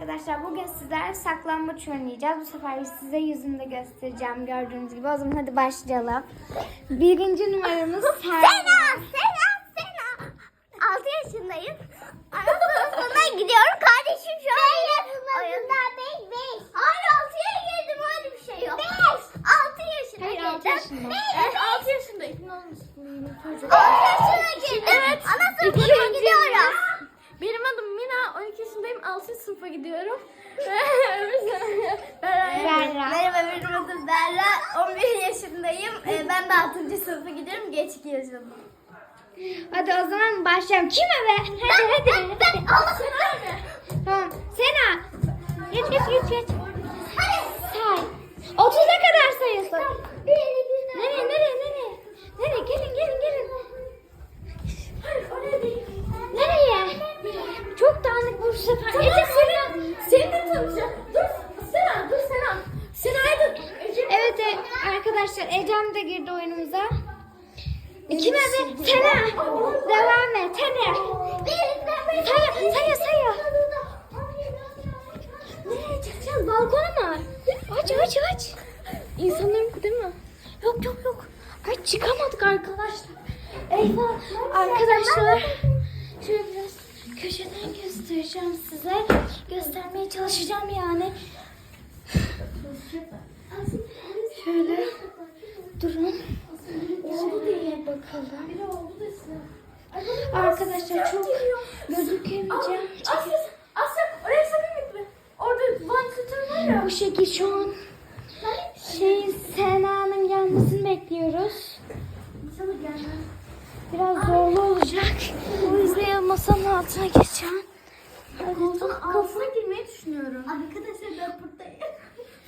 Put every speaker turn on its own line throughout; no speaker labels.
arkadaşlar. Bugün sizler saklambaç oynayacağız. Bu sefer size yüzümü de göstereceğim gördüğünüz gibi. O zaman hadi başlayalım. Birinci numaramız Sena.
Sena, Sena. 6 yaşındayım. Anaokuluna gidiyorum. Kardeşim şu an oyunda 5 5. Hayır 6'ya girdim öyle bir şey yok. 5. 6 yaşına
Hayır,
girdim.
altı yaşında.
Evet
6 yaşındayım. Ne olmuşsun çocuk?
6 yaşına girdim.
Evet.
Anaokuluna
İkinci
gidiyorum.
Benim adım Mina. 12 yaşındayım. 6. sınıfa gidiyorum.
Berra.
Merhaba benim adım Berra. 11 yaşındayım. Ee, Ben de 6. sınıfa gidiyorum. Geç 2 yaşındayım.
Hadi o zaman başlayalım. Kim eve? Hadi hadi. hadi.
Ben Sena.
Tamam. Sena. Geç geç geç geç. Say. Arkadaşlar Ecem de girdi oyunumuza. Kim eve? Sena. Devam et. Sena. Saya saya saya. Nereye çıkacağız? Balkona mı? Aç aç aç.
İnsanların değil mi?
Yok yok yok. Ay çıkamadık arkadaşlar. Eyvah arkadaşlar. Şöyle biraz köşeden göstereceğim size. Göstermeye çalışacağım yani. Şöyle durun. Oldu diye bakalım. Arkadaşlar çok gözükemeyeceğim.
Asya. Asya. Oraya sakın gitme. Orada van sütun var ya.
Bu şekil şu an şey Sena'nın gelmesini bekliyoruz. Biraz zorlu olacak. O yüzden masanın altına geçeceğim.
Koltuğun altına girmeyi düşünüyorum.
Arkadaşlar ben buradayım.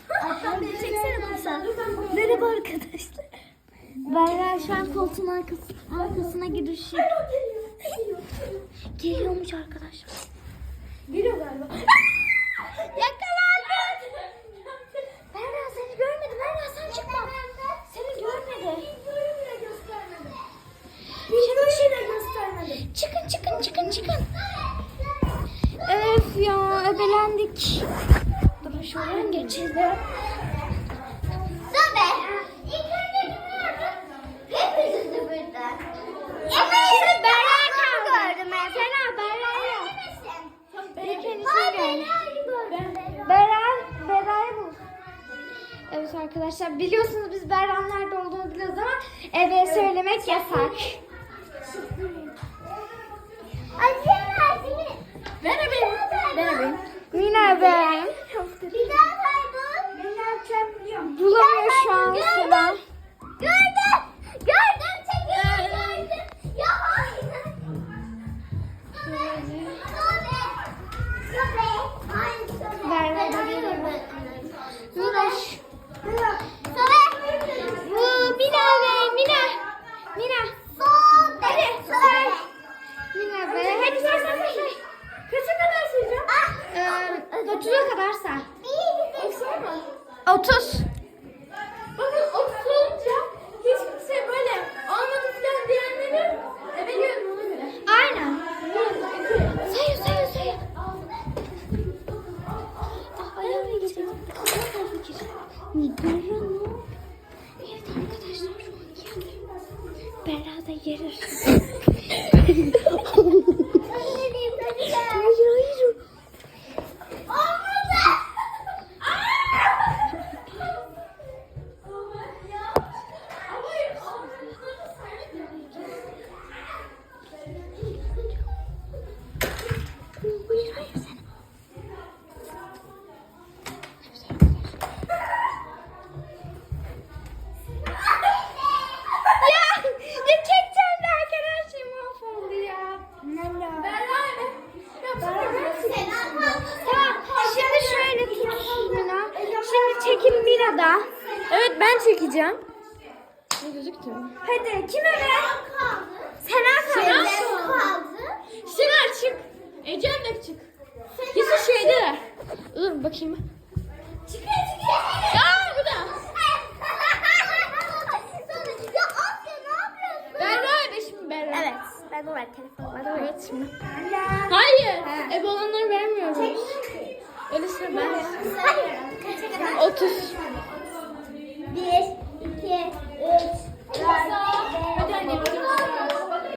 Çeksene sen. Merhaba arkadaşlar.
Berra şu an koltuğun arkası, arkasına girişi. Geliyormuş arkadaşlar.
Geliyor galiba.
Yakalandı. Berra seni görmedi. Berra sen çıkma. Seni görmedi. Şimdi çıkın çıkın çıkın çıkın. Öf ya ebelendik. Durun şuradan geçelim.
Gördüm.
Berra,
Berra'yı
bul. Evet arkadaşlar biliyorsunuz biz Berra'nın nerede olduğunu biliyoruz ama eve söylemek yasak. 30.
Bakın 30 olunca hiç kimse böyle olmadı falan diyenleri göre.
Aynen. Sayı sayı sayı. Ah ayağına geçelim. Berra? Evet arkadaşlar şu an geldi. Berra da yeri.
ben çekeceğim. Ne gözüktü?
Hadi kime ver? Sena
Sena
kaldı.
kaldı.
Şener çık. Ecem de çık. Kesin şeydeler. Dur bakayım.
Çıkıyor çıkıyor.
Aa bu da.
ya Asya ne yapıyorsun?
Berra be şimdi Berra.
Evet, ben de telefon var.
Evet şimdi. Hayır. Ebe olanları vermiyoruz. Başla ben.
Hadi. Kaça kadar?
30.
Bir, It's